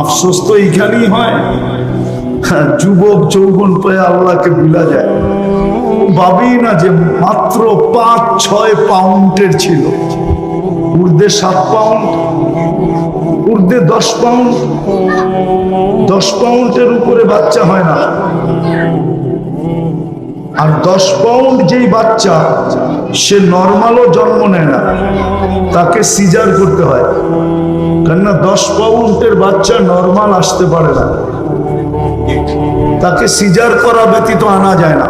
আফসোস তো এইখানেই হয়। হ্যাঁ, যুবক যৌবন পেয়ে আল্লাহকে ভুলা যায়। ভাবি না যে মাত্র পাঁচ ছয় পাউন্ডের ছিল। উর্ধে সাত পাউন্ড উর্ধে দশ পাউন্ড দশ পাউন্ডের উপরে বাচ্চা হয় না। আর দশ পাউন্ড যেই বাচ্চা সে নর্মালও জন্ম নেয় না। তাকে সিজার করতে হয়। কেননা দশ পাউন্ডের বাচ্চা নর্মাল আসতে পারে না। তাকে সিজার করা ব্যতীত আনা যায় না।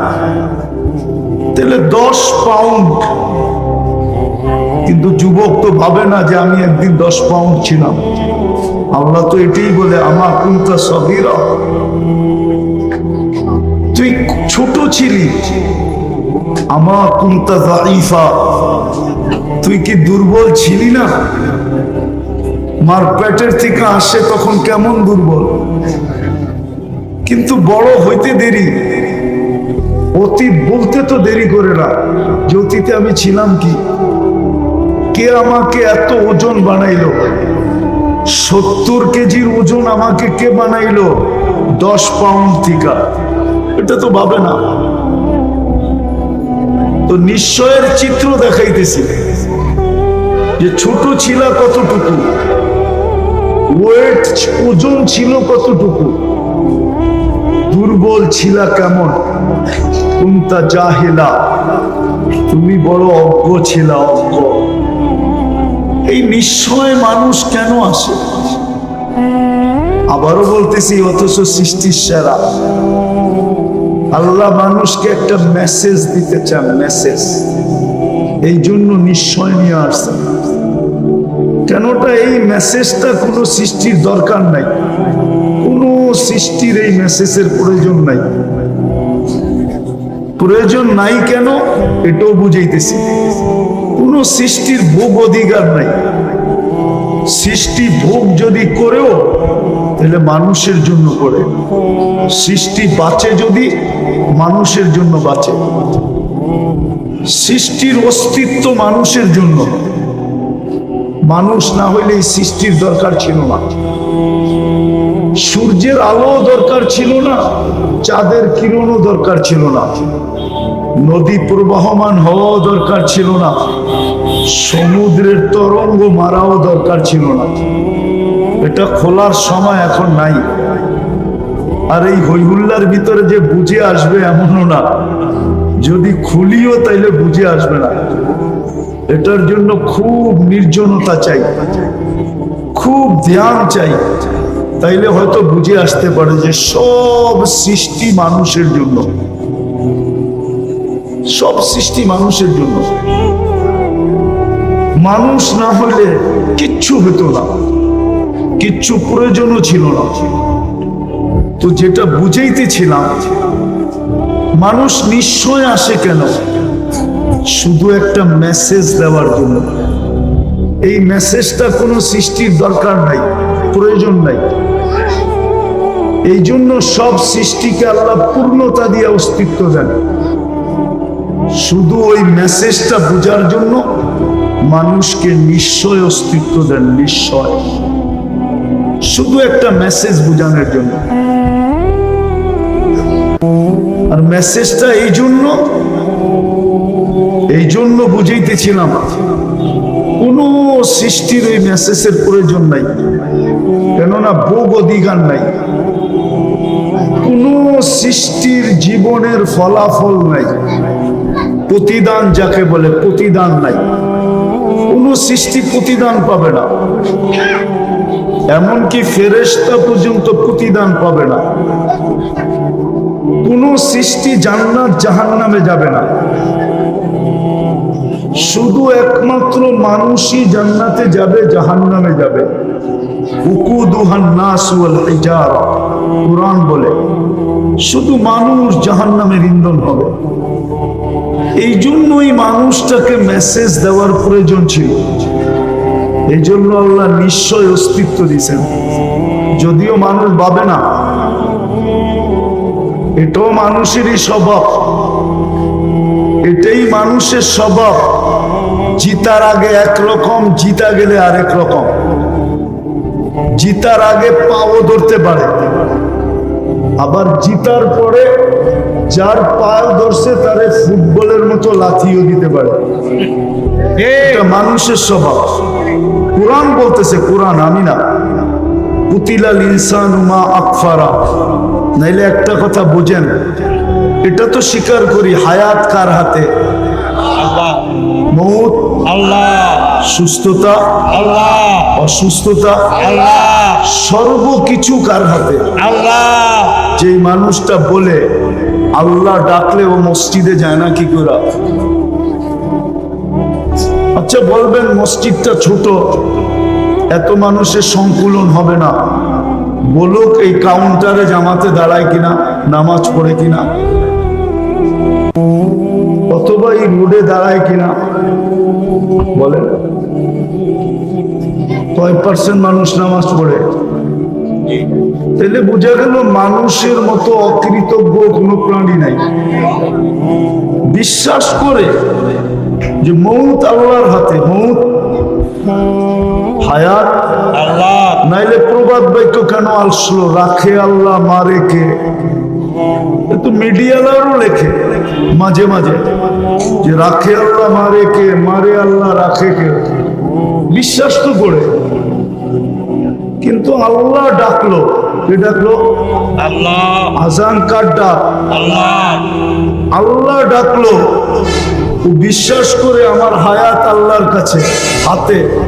তাহলে দশ পাউন্ড। কিন্তু যুবক তো ভাবে না যে আমি একদিন দশ পাউন্ড ছিলাম। আল্লাহ তো এটাই বলে আমার কুন্তা সবিরা তুই ছোট ছিলি। আমার জাইফা তুই কি দুর্বল ছিলি না? মার পেটের থেকে আসে তখন কেমন দুর্বল। কিন্তু বড় হইতে দেরি অতীত বলতে তো দেরি করে না। যে অতীতে আমি ছিলাম কি? কে আমাকে এত ওজন বানাইলো? সত্তর কেজির ওজন আমাকে কে বানাইলো? দশ পাউন্ড থেকে। এটা তো ভাবে না। তো নিশ্চয়ের চিত্র দেখাইতেছি। যে ছোট ছিল কতটুকু? ওয়েট ওজন ছিল কতটুকু? দুর্বল ছিল কেমন? কুন্তা জাহিলা, তুমি বড় অজ্ঞ ছিল, অজ্ঞ। এই নিশ্চয় মানুষ কেন আসে? আবারও বলতেছি, অথচ সৃষ্টির সেরা। আল্লাহ মানুষকে একটা মেসেজ দিতে চান মেসেজ এই জন্য নিশ্চয় নিয়ে আসছেন কেনটা এই মেসেজটা কোনো সৃষ্টির দরকার নাই? কোনো সৃষ্টির এই মেসেজের প্রয়োজন নাই। প্রয়োজন নাই কেন? এটাও বুঝাইতেছি। কোনো সৃষ্টির ভোগ অধিকার নাই। সৃষ্টি ভোগ যদি করেও, তাহলে মানুষের জন্য করে। সৃষ্টি বাঁচে যদি, মানুষের জন্য বাঁচে। সৃষ্টির অস্তিত্ব মানুষের জন্য। মানুষ না হইলে এই সৃষ্টির দরকার ছিল না। সূর্যের আলো দরকার ছিল না, চাঁদের কিরণও দরকার ছিল না। নদী প্রবাহমান হওয়াও দরকার ছিল না, সমুদ্রের তরঙ্গ মারাও দরকার ছিল না। এটা খোলার সময় এখন নাই। আর এই হৈহুল্লার ভিতরে যে বুঝে আসবে এমনও না। যদি খুলিও তাইলে বুঝে আসবে না। এটার জন্য খুব নির্জনতা চাই, খুব ধ্যান চাই। তাইলে হয়তো বুঝে আসতে পারে যে সব সৃষ্টি মানুষের জন্য। সব সৃষ্টি মানুষের জন্য। মানুষ না হলে কিচ্ছু হতো না। কিচ্ছু প্রয়োজনও ছিল না। তো যেটা বুঝাইতেছিলাম, মানুষ নিশ্চয় আসে কেন? শুধু একটা মেসেজ দেওয়ার জন্য। এই মেসেজটা কোনো সৃষ্টির দরকার নাই, প্রয়োজন নাই। এই জন্য সব সৃষ্টিকে আল্লাহ পূর্ণতা দিয়ে অস্তিত্ব দেন। শুধু ওই মেসেজটা বোঝার জন্য মানুষকে নিশ্চয় অস্তিত্ব দেন, নিশ্চয়। শুধু একটা মেসেজ বোঝানোর জন্য। আর মেসেজটা এই জন্য এই জন্য বুঝাইতেছিলাম, কোন সৃষ্টির ওই মেসেজের প্রয়োজন নাই, কেননা ভোগ অধিকার নাই। কোন সৃষ্টির জীবনের ফলাফল নাই, প্রতিদান যাকে বলে প্রতিদান নাই। কোন সৃষ্টি প্রতিদান পাবে না, এমনকি ফেরেস্তা পর্যন্ত প্রতিদান পাবে না। কোন সৃষ্টি জান্নাত জাহান নামে যাবে না। শুধু একমাত্র মানুষই জান্নাতে যাবে, জাহান্নামে যাবে। বলে, শুধু মানুষ জাহান নামের ইন্ধন হবে। এই জন্যই মানুষটাকে মেসেজ দেওয়ার প্রয়োজন ছিল। এই জন্য আল্লাহ নিশ্চয় অস্তিত্ব দিয়েছেন। যদিও মানুষ ভাবে না, এটাও মানুষেরই স্বভাব। এটাই মানুষের স্বভাব। জিতার আগে একরকম জিতা গেলে আরেক রকম। জিতার আগে পাও ধরতে পারে। আবার জিতার পরে যার পাও ধরছে তারে ফুটবলের মতো লাথিও দিতে পারে। মানুষের স্বভাব। কোরআন বলতেছে, কোরআন, আমি না। উতিলাল ইনসান মা আকফারা। নাইলে একটা কথা বুঝেন, এটা তো স্বীকার করি, হায়াত কার হাতে? মৌত আল্লাহ। সুস্থতা আল্লাহ। অসুস্থতা আল্লাহ। সর্বকিছু কার হাতে? আল্লাহ। যেই মানুষটা বলে আল্লাহ ডাকলে ও মসজিদে যায় না কি করে? আচ্ছা বলবেন মসজিদটা ছোট এত মানুষের সংকুলন হবে না। বলুক এই কাউন্টারে জামাতে দাঁড়ায় কিনা নামাজ পড়ে কিনা। অথবা এই রোডে দাঁড়ায় কিনা? বলেন। কয় পার্সেন্ট মানুষ নামাজ পড়ে? তাহলে বোঝা গেল মানুষের মতো অকৃতজ্ঞ কোনো প্রাণী নাই। বিশ্বাস করে যে মৌত আল্লাহর হাতে মৌত হায়াত। আল্লাহ। নাইলে প্রবাদ বাক্য কেন আসলো? রাখে আল্লাহ মারে কে তো মিডিয়ালারও লেখে। মাঝে মাঝে। যে রাখে আল্লাহ মারে কে? মারে আল্লাহ রাখে কে? বিশ্বাস তো করে। কিন্তু আল্লাহ ডাকলো। কে ডাকলো? আল্লাহ। আজান কার ডাক? আল্লাহ। আল্লাহ ডাকলো। বিশ্বাস করে আমার হায়াত আল্লাহর কাছে হাতে।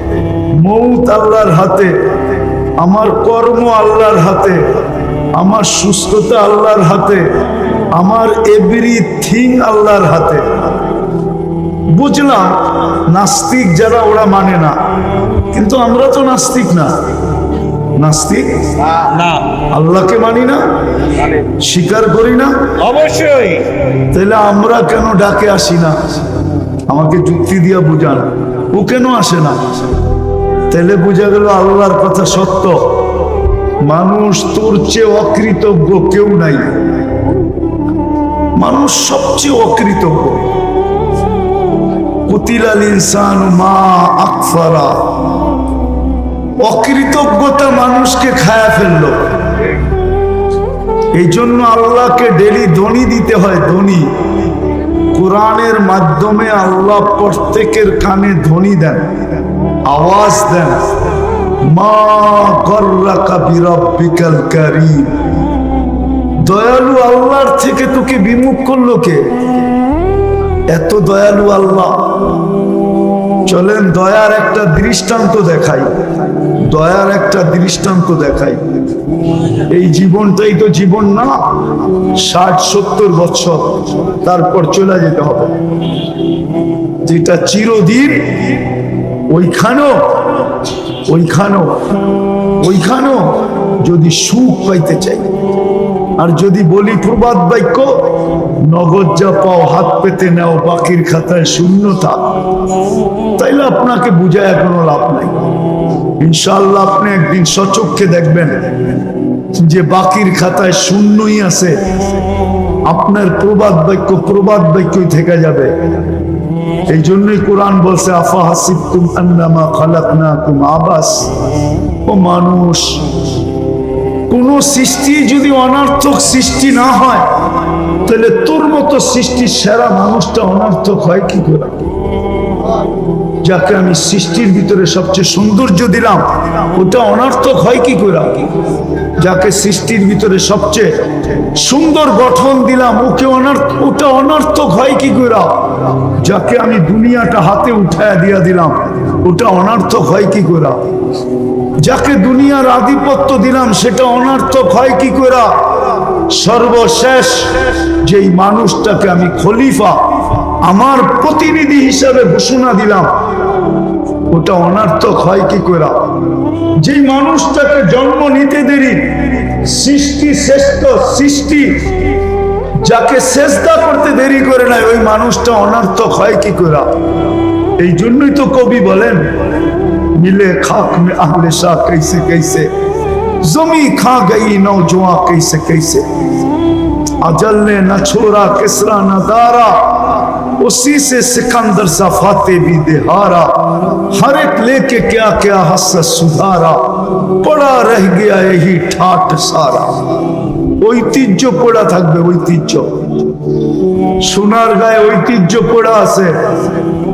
মৌত আল্লাহর হাতে। আমার কর্ম আল্লাহর হাতে। আমার সুস্থতা আল্লাহর হাতে আমার এভরি থিং আল্লাহর হাতে। বুঝলাম নাস্তিক যারা ওরা মানে না কিন্তু আমরা তো নাস্তিক না। নাস্তিক? না। আল্লাহকে মানি না? স্বীকার করি না? অবশ্যই। তাহলে আমরা কেন ডাকে আসি না? আমাকে যুক্তি দিয়া বুঝান। ও কেন আসে না? তাহলে বোঝা গেল আল্লাহর কথা সত্য। মানুষ তোর চেয়ে অকৃতজ্ঞ কেউ নাই। মানুষ সবচেয়ে অকৃতজ্ঞ। কুতিলাল ইনসান মা আকফারা। অকৃতজ্ঞতা মানুষকে খায়া ফেলল। এই জন্য আল্লাহকে ডেলি ধনী দিতে হয়, ধনী। কোরআনের মাধ্যমে আল্লাহ প্রত্যেকের কানে ধ্বনি দেন, আওয়াজ দেন। মা গর্রাকা বিরব্বিকাল কারীম। দয়ালু আল্লাহর থেকে তোকে বিমুখ করল কে? এত দয়ালু আল্লাহ। চলেন দয়ার একটা দৃষ্টান্ত দেখাই। দয়ার একটা দৃষ্টান্ত দেখাই। এই জীবনটাই তো জীবন না, ষাট, সত্তর বছর। তারপর চলে যেতে হবে। যেটা চিরদিন ওইখানেও ওইখানেও ওইখানেও যদি সুখ পাইতে চাই, আর যদি বলি প্রবাদ বাক্য, নগদ যা পাও হাত পেতে নেও, বাকির খাতায় শূন্যতা, তাইলে আপনাকে বুঝায় কোনো লাভ নাই। ইনশাল্লাহ আপনি একদিন সচক্ষে দেখবেন যে বাকির খাতায় শূন্যই আছে। আপনার প্রবাদ বাক্য প্রবাদ বাক্যই থেকে যাবে। এই জন্যই কোরআন বলছে আবাস। ও মানুষ, কোন সৃষ্টি যদি অনার্থক সৃষ্টি না হয়, তাহলে তোর মতো সৃষ্টির সেরা মানুষটা অনার্থক হয় কি করে? যাকে আমি সৃষ্টির ভিতরে সবচেয়ে সৌন্দর্য দিলাম, ওটা অনার্থক হয় কি করে? যাকে সৃষ্টির ভিতরে সবচেয়ে সুন্দর গঠন দিলাম, ওকে অনার্থ ওটা অনার্থক হয় কি করে? যাকে আমি দুনিয়াটা হাতে উঠায় দিয়া দিলাম, ওটা অনার্থক হয় কি করে? যাকে দুনিয়ার আধিপত্য দিলাম, সেটা অনার্থক হয় কি করে? সর্বশেষ যেই মানুষটাকে আমি খলিফা, আমার প্রতিনিধি হিসাবে ঘোষণা দিলাম ওটা অনার্থক হয় কি করে যেই মানুষটাকে জন্ম নিতে দেরি, সৃষ্টি শ্রেষ্ঠ সৃষ্টি, যাকে শেষদা করতে দেরি করে নাই, ওই মানুষটা অনার্থক হয় কি করে এই জন্যই তো কবি বলেন, মিলে খাক আহলে শাহ কেসে কেসে জমি খা গাই নৌ জোয়া কেসে কেসে আজল না ছোড়া, কেসরা না দারা उसी से सिकंदर सा फाते भी दिहारा हर एक लेके क्या क्या हसरत सुधारा পড়া রহ গিয়া এই ঠাট সারা ঐতিহ্য পড়া থাকবে ঐতিহ্য সোনার গায়ে ঐতিহ্য পড়া আছে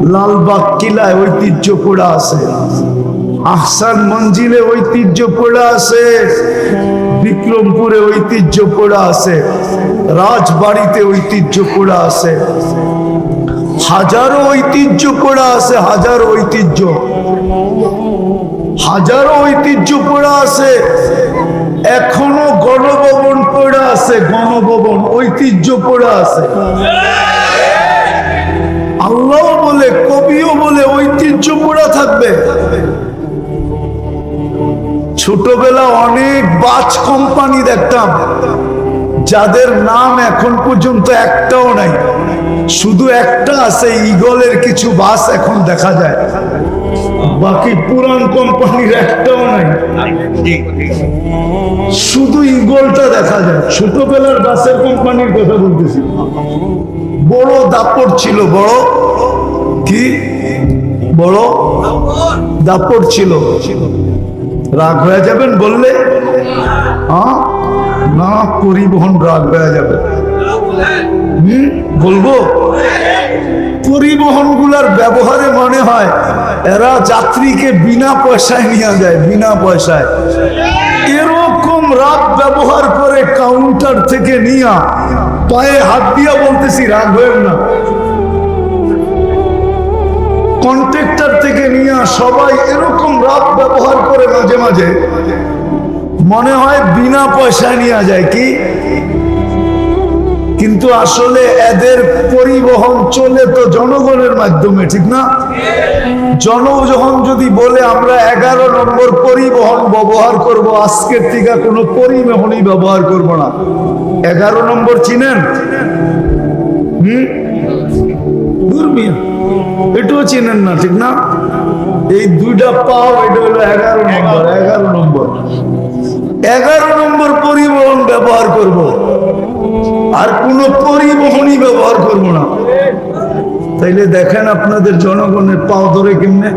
লালবাগ কিলায় ঐতিহ্য পড়া আছে আহসান মঞ্জিলে ঐতিহ্য পড়া আছে বিক্রমপুরে ঐতিহ্য পড়া আছে রাজবাড়িতে ঐতিহ্য পড়া আছে হাজারো ঐতিহ্য পড়া আছে, হাজারো ঐতিহ্য। হাজারো ঐতিহ্য পড়া আছে, এখনও গণভবন পড়া আছে, গণভবন ঐতিহ্য পড়া আছে। আল্লাহ বলে, কবিও বলে, ঐতিহ্য পড়া থাকবে। ছোটবেলা অনেক বাজ কোম্পানি দেখতাম। যাদের নাম এখন পর্যন্ত একটাও নাই, শুধু একটা আছে ইগলের কিছু বাস এখন দেখা যায়। বাকি পুরান কোম্পানির একটাও নাই। শুধু ইগলটা দেখা যায়। ছোটবেলার বাসের কোম্পানির কথা বলতেছি। বড় দাপট ছিল, বড় কি? বড় দাপট ছিল। রাগ হয়ে যাবেন বললে? হ্যাঁ না পরিবহন রাগ হয়ে যাবে। হুম? বলব? পরিবহনগুলার ব্যবহারে মনে হয়, এরা যাত্রীকে বিনা পয়সায় নিয়ে যায়, বিনা পয়সায়। এরকম রাগ ব্যবহার করে কাউন্টার থেকে নিয়া পায়ে হাত দিয়া বলতেছি, রাগ হয়েন না। কন্ট্রাক্টর থেকে নিয়ে সবাই এরকম রাত ব্যবহার করে মাঝে মাঝে মনে হয় বিনা পয়সায় নেওয়া যায় কি? কিন্তু আসলে এদের পরিবহন চলে তো জনগণের মাধ্যমে, ঠিক না? জন যখন যদি বলে, আমরা এগারো নম্বর পরিবহন ব্যবহার করব, আজকের থেকে কোনো পরিবহনই ব্যবহার করব না। এগারো নম্বর চিনেন? হুম? এটাও চেনেন না, ঠিক না? এই দুইটা পাও, এটা হলো এগারো নম্বর এগারো নম্বর। ব্যবহার করব। আর কোনো পরিবহনই ব্যবহার করব না। তাইলে দেখেন আপনাদের জনগণের পাও ধরে কেমনে?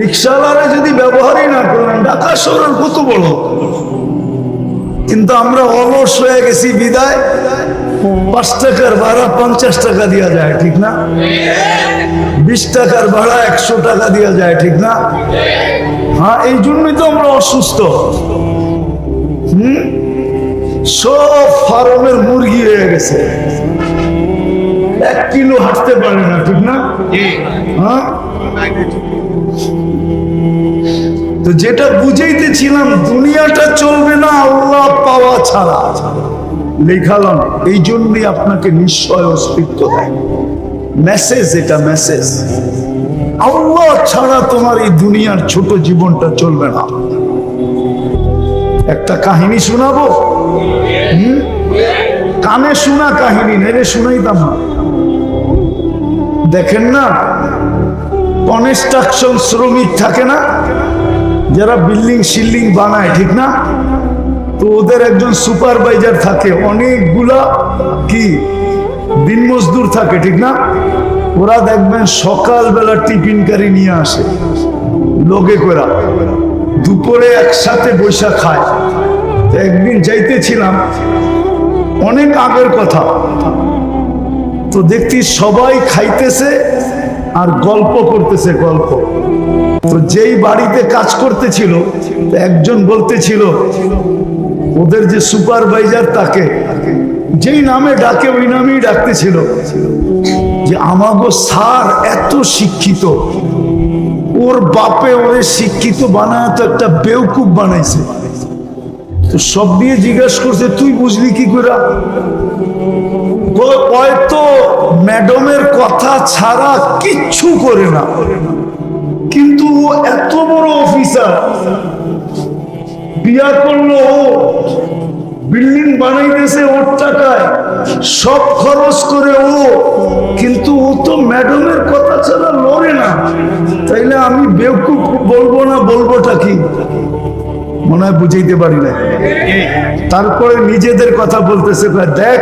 রিক্সাওয়ালারা যদি ব্যবহারই না করেন, ঢাকা শহরের কত বড়? কিন্তু আমরা অলস হয়ে গেছি বিদায়। পাঁচ টাকার ভাড়া পঞ্চাশ টাকা দেওয়া যায়, ঠিক না? বিশ টাকার ভাড়া একশো টাকা দেওয়া যায়, ঠিক না? হ্যাঁ এই জন্যই তো আমরা অসুস্থ। হুম? সব ফার্মের মুরগি হয়ে গেছে। এক কিলো হাঁটতে পারে না, ঠিক না? হ্যাঁ? তো যেটা বুঝাইতেছিলাম, দুনিয়াটা চলবে না, আল্লাহ পাওয়া ছাড়া। লেখালাম এই জন্যই আপনাকে নিশ্চয় অস্তিত্ব দেয়। মেসেজ এটা মেসেজ আল্লাহ ছাড়া তোমার এই দুনিয়ার ছোট জীবনটা চলবে না। একটা কাহিনী শোনাবো? কানে শোনা কাহিনী, নেড়ে শুনাইতাম না। দেখেন না কনস্ট্রাকশন শ্রমিক থাকে না, যারা বিল্ডিং শিল্ডিং বানায়, ঠিক না? তো ওদের একজন সুপারভাইজার থাকে, অনেকগুলা কি দিন মজদুর থাকে, ঠিক না? ওরা দেখবেন সকালবেলা টিফিন কারি নিয়ে আসে লোকে করা। দুপুরে একসাথে বৈশা খায়। একদিন যাইতেছিলাম, অনেক আগের কথা। তো দেখছি সবাই খাইতেছে আর গল্প করতেছে গল্প। তো যেই বাড়িতে কাজ করতেছিল একজন বলতেছিল ওদের যে সুপারভাইজার তাকে, যেই নামে ডাকে, ওই নামেই ডাকতেছিল। যে আমাগো স্যার এত শিক্ষিত, ওর বাপে ওরে শিক্ষিত বানায় তো একটা বেউকুব বানাইছে। তো সব নিয়ে জিজ্ঞাসা করছে, তুই বুঝলি কি করে? হয়তো ম্যাডামের কথা ছাড়া কিচ্ছু করে না। কিন্তু ও এত বড় অফিসার বিয়া করল, বিল্ডিং বানাইতেছে ওর টাকায়। সব খরচ করে ও, কিন্তু ও তো ম্যাডামের কথা ছাড়া লড়ে না। তাইলে আমি বেউকুফ বলব না, বলবোটা কি? মনে হয় বুঝাইতে পারি না তারপরে নিজেদের কথা বলতেছে দেখ,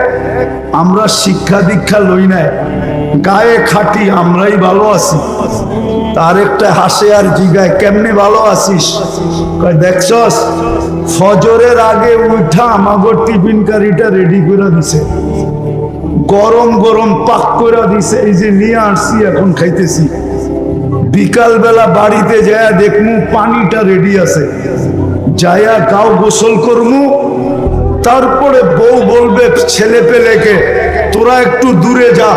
আমরা শিক্ষা দীক্ষা লই নাই। গায়ে খাটি, আমরাই ভালো আছি। তার একটা হাসে আর জিগায়, কেমনে ভালো আছিস? দেখছস, ফজরের আগে উঠা আমাগর টিফিন কারিটা রেডি করে দিছে। গরম গরম পাক করে দিছে, এই যে নিয়ে আসছি, এখন খাইতেছি। বিকাল বেলা বাড়িতে যায় দেখমু, পানিটা রেডি আছে। যায়া গাও গোসল করমু, তারপরে বউ বলবে, ছেলে পেলেকে, তোরা একটু দূরে যা।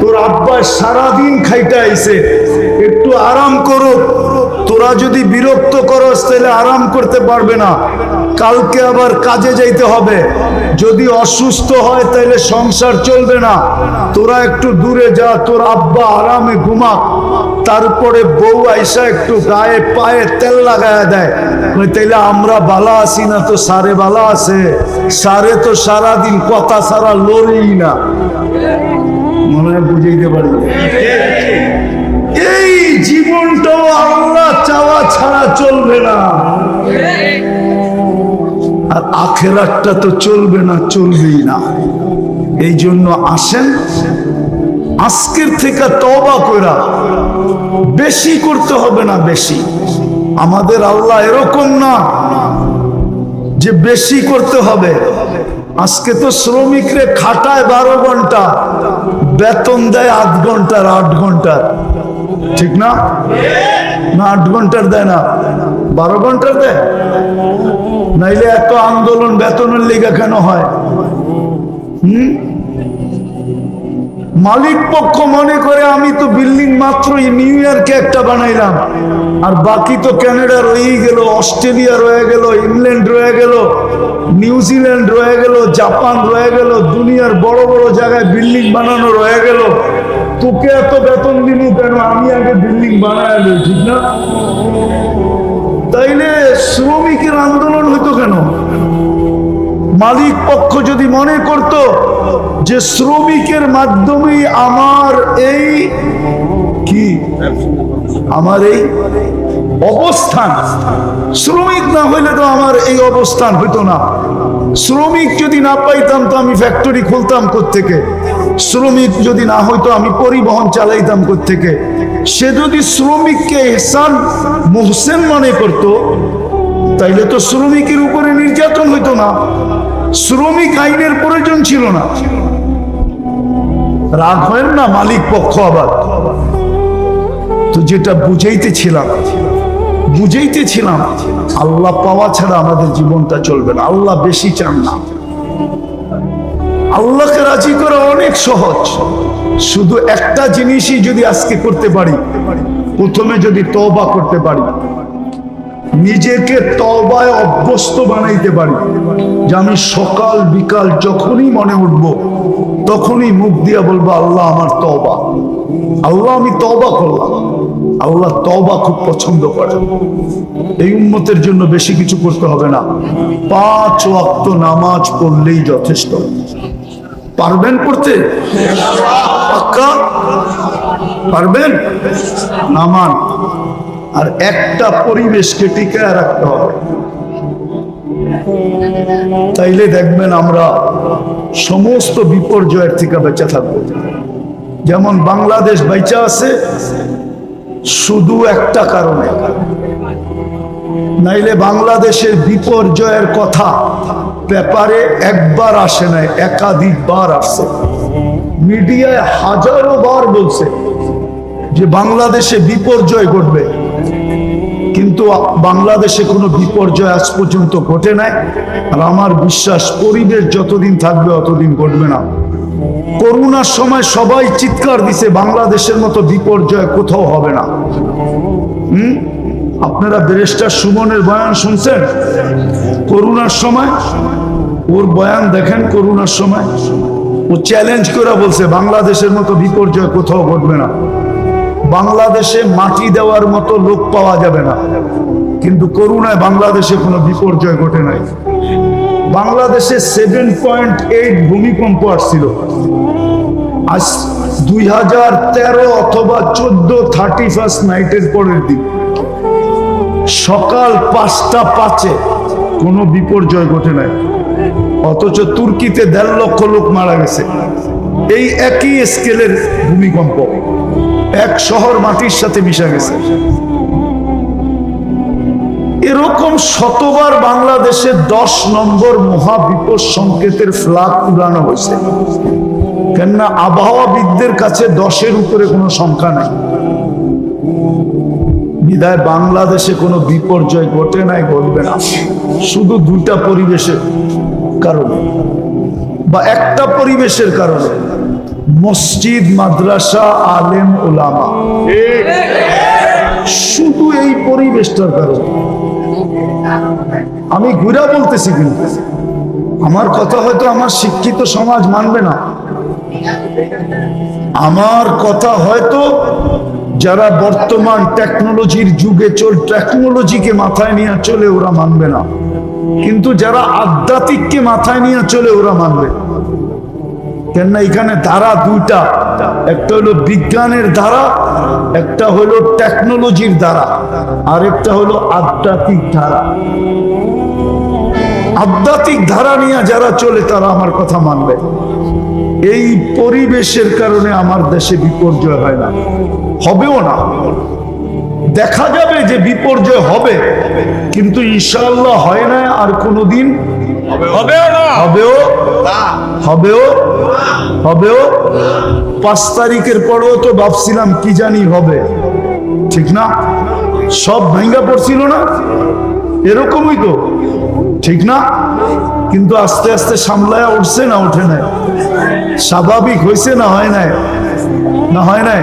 তোর আব্বা সারাদিন খাইতে আইছে। একটু আরাম করো। তোরা যদি বিরক্ত করস, তাহলে আরাম করতে পারবে না। কালকে আবার কাজে যাইতে হবে। যদি অসুস্থ হয়, তাহলে সংসার চলবে না। তোরা একটু দূরে যা, তোর আব্বা আরামে ঘুমাক। তারপরে বউ আইসা একটু গায়ে, পায়ে তেল লাগায় দেয়। তাইলে আমরা বালা আছি না তো সারে বালা আছে? সারে তো সারাদিন কথা সারা লড়েই না। মনে হয় বুঝাইতে পারি। এই জীবনটাও আল্লাহ চাওয়া ছাড়া চলবে না। আর আখেরাতটা তো চলবে না, চলবেই না। এই জন্য আসেন, আজকের থেকে তবা করা বেশি করতে হবে না বেশি। আমাদের আল্লাহ এরকম না যে বেশি করতে হবে। আজকে তো শ্রমিকরে খাটায় বারো ঘণ্টা। বেতন দেয় আধ ঘণ্টার, আট ঘণ্টার। ঠিক না? না, আট ঘণ্টার দেয় না। বারো ঘণ্টার দেয়? নাইলে এত আন্দোলন বেতনের লেগে কেন হয়? হুম? মালিক পক্ষ মনে করে আমি তো বিল্ডিং মাত্রই নিউ ইয়র্কে একটা বানাইলাম। আর বাকি তো কানাডা রয়েই গেল অস্ট্রেলিয়া রয়ে গেল ইংল্যান্ড রয়ে গেল নিউজিল্যান্ড রয়ে গেল জাপান রয়ে গেল দুনিয়ার বড় বড় জায়গায় বিল্ডিং বানানো রয়ে গেল। তোকে এত বেতন দিব কেন? আমি আগে বিল্ডিং লই, ঠিক না? তাইলে শ্রমিকের আন্দোলন হইতো কেন? মালিক পক্ষ যদি মনে করত যে শ্রমিকের মাধ্যমে আমার এই কি? আমার এই অবস্থান। শ্রমিক না হইলে তো আমার এই অবস্থান হইতো না। শ্রমিক যদি না পাইতাম তো আমি ফ্যাক্টরি খুলতাম থেকে শ্রমিক যদি না হইতো আমি পরিবহন চালাইতাম থেকে সে যদি শ্রমিককে এহসান মোহসেন মনে করতো, তাইলে তো শ্রমিকের উপরে নির্যাতন হইতো না। শ্রমিক আইনের প্রয়োজন ছিল না। রাগ হয় না মালিক পক্ষ আবার? তো যেটা বুঝাইতেছিলাম বুঝাইতেছিলাম, আল্লাহ পাওয়া ছাড়া আমাদের জীবনটা চলবে না। আল্লাহ বেশি চান না। আল্লাহকে রাজি করা অনেক সহজ। শুধু একটা জিনিসই যদি আজকে করতে পারি, প্রথমে যদি তওবা করতে পারি নিজেকে তবায় অভ্যস্ত বানাইতে পারি, যে আমি সকাল বিকাল যখনই মনে উঠব, তখনই মুখ দিয়া বলব, আল্লাহ আমার তবা আল্লাহ, আমি তবা করলাম। আল্লাহ তবা খুব পছন্দ করে এই উন্মতের জন্য বেশি কিছু করতে হবে না। পাঁচ ওয়াক্ত নামাজ পড়লেই যথেষ্ট। পারবেন পড়তে? পাক্কা? পারবেন? নামান। আর একটা পরিবেশকে টিকায় রাখতে হবে। তাইলে দেখবেন আমরা সমস্ত বিপর্যয়ের থেকে বেঁচে থাকব। যেমন বাংলাদেশ বেঁচে আছে, শুধু একটা কারণে। নাইলে বাংলাদেশের বিপর্যয়ের কথা পেপারে একবার আসে নাই, একাধিকবার আসছে মিডিয়ায় হাজারো বার বলছে যে বাংলাদেশে বিপর্যয় ঘটবে। বাংলাদেশে কোনো বিপর্যয় আজ পর্যন্ত ঘটে নাই, আর আমার বিশ্বাস পরিবেশ যতদিন থাকবে অতদিন ঘটবে না। করোনার সময় সবাই চিৎকার দিছে, বাংলাদেশের মতো বিপর্যয় কোথাও হবে না। হুম? আপনারা ব্যারিস্টার সুমনের বয়ান শুনছেন? করোনার সময়, ওর বয়ান দেখেন করোনার সময়। ও চ্যালেঞ্জ করে বলছে, বাংলাদেশের মতো বিপর্যয় কোথাও ঘটবে না। বাংলাদেশে মাটি দেওয়ার মতো লোক পাওয়া যাবে না। কিন্তু করোনায় বাংলাদেশে কোনো বিপর্যয় ঘটে নাই। বাংলাদেশে সেভেন পয়েন্ট এইট ভূমিকম্প আসছিল। আজ দুই হাজার তেরো অথবা চোদ্দ থার্টি ফার্স্ট নাইটের পরের দিন। সকাল পাঁচটা পাঁচে কোনো বিপর্যয় ঘটে নাই। অথচ তুর্কিতে দেড় লক্ষ লোক মারা গেছে। এই একই স্কেলের ভূমিকম্প। এক শহর মাটির সাথে মিশা গেছে। এরকম শতবার বাংলাদেশে দশ নম্বর মহাবিপদ সংকেতের ফ্ল্যাগ উড়ানো হয়েছে। কেননা আবহাওয়াবিদদের কাছে দশের উপরে কোনো সংখ্যা নাই। বিদায় বাংলাদেশে কোনো বিপর্যয় ঘটে নাই, ঘটবে না। শুধু দুইটা পরিবেশের কারণে বা একটা পরিবেশের কারণে। মসজিদ, মাদ্রাসা, আলেম ওলামা শুধু এই পরিবেশটার কারণে। আমি ঘুরা বলতেছি কিন্তু, আমার কথা হয়তো আমার শিক্ষিত সমাজ মানবে না। আমার কথা হয়তো যারা বর্তমান টেকনোলজির যুগে চল টেকনোলজিকে মাথায় নিয়ে চলে ওরা মানবে না। কিন্তু যারা আধ্যাত্মিককে মাথায় নিয়ে চলে ওরা মানবে। কেননা এখানে ধারা দুইটা। একটা হলো বিজ্ঞানের ধারা, একটা হলো টেকনোলজির ধারা, আর একটা হলো আধ্যাত্মিক ধারা। আধ্যাত্মিক ধারা নিয়ে যারা চলে, তারা আমার কথা মানবে। এই পরিবেশের কারণে আমার দেশে বিপর্যয় হয় না। হবেও না। দেখা যাবে যে বিপর্যয় হবে, কিন্তু ইনশাল্লাহ হয় না, আর কোনোদিন হবেও না। হবেও হবেও? হবেও? পাঁচ তারিখের পরেও তো ভাবছিলাম কি জানি হবে। ঠিক না? সব ভাঙ্গা পড়ছিল না? এরকমই তো। ঠিক না? কিন্তু আস্তে আস্তে সামলায়া উঠছে না উঠে নাই। স্বাভাবিক হয়েছে না হয় নাই? না হয় নাই?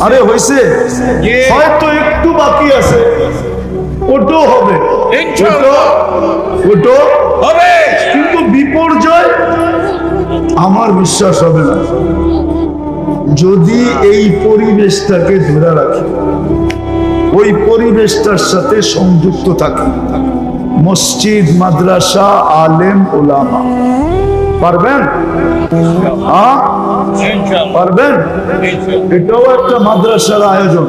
আরে হয়েছে। হয়তো একটু বাকি আছে। ওটো হবে। হবে। কিন্তু বিপর্যয় আমার বিশ্বাস হবে না। যদি এই পরিবেশটাকে ধরে রাখি ওই পরিবেশটার সাথে সংযুক্ত থাকি মসজিদ মাদ্রাসা আলেম ওলামা। পারবেন? পারবেন? এটাও একটা মাদ্রাসার আয়োজন।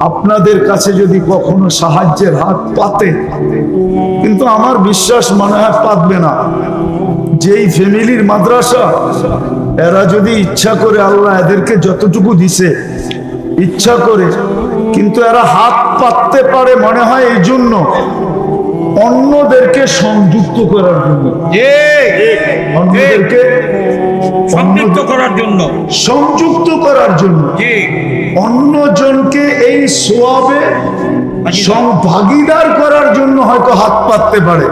আপনাদের কাছে যদি কখনো সাহায্যের হাত পাতে কিন্তু আমার বিশ্বাস মনে হয় পাতবে না। যেই ফ্যামিলির মাদ্রাসা এরা যদি ইচ্ছা করে আল্লাহ এদেরকে যতটুকু দিছে ইচ্ছা করে কিন্তু এরা হাত পাততে পারে মনে হয় এই জন্য অন্যদেরকে সংযুক্ত করার জন্য। অন্যদেরকে সম্পৃক্ত করার জন্য। সংযুক্ত করার জন্য। জি। অন্যজনকে এই সোয়াবে ভাগিদার। করার জন্য হয়তো হাত পাততে পারে।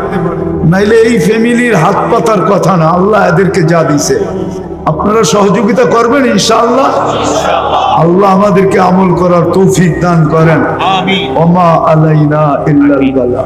নাইলে এই ফ্যামিলির হাত পাতার কথা না আল্লাহ এদেরকে যা দিছে। আপনারা সহযোগিতা করবেন ইনশাআল্লাহ। আল্লাহ আমাদেরকে আমল করার তৌফিক দান করেন। আমিন। ওমা আলাইনা ইল্লাল বালা।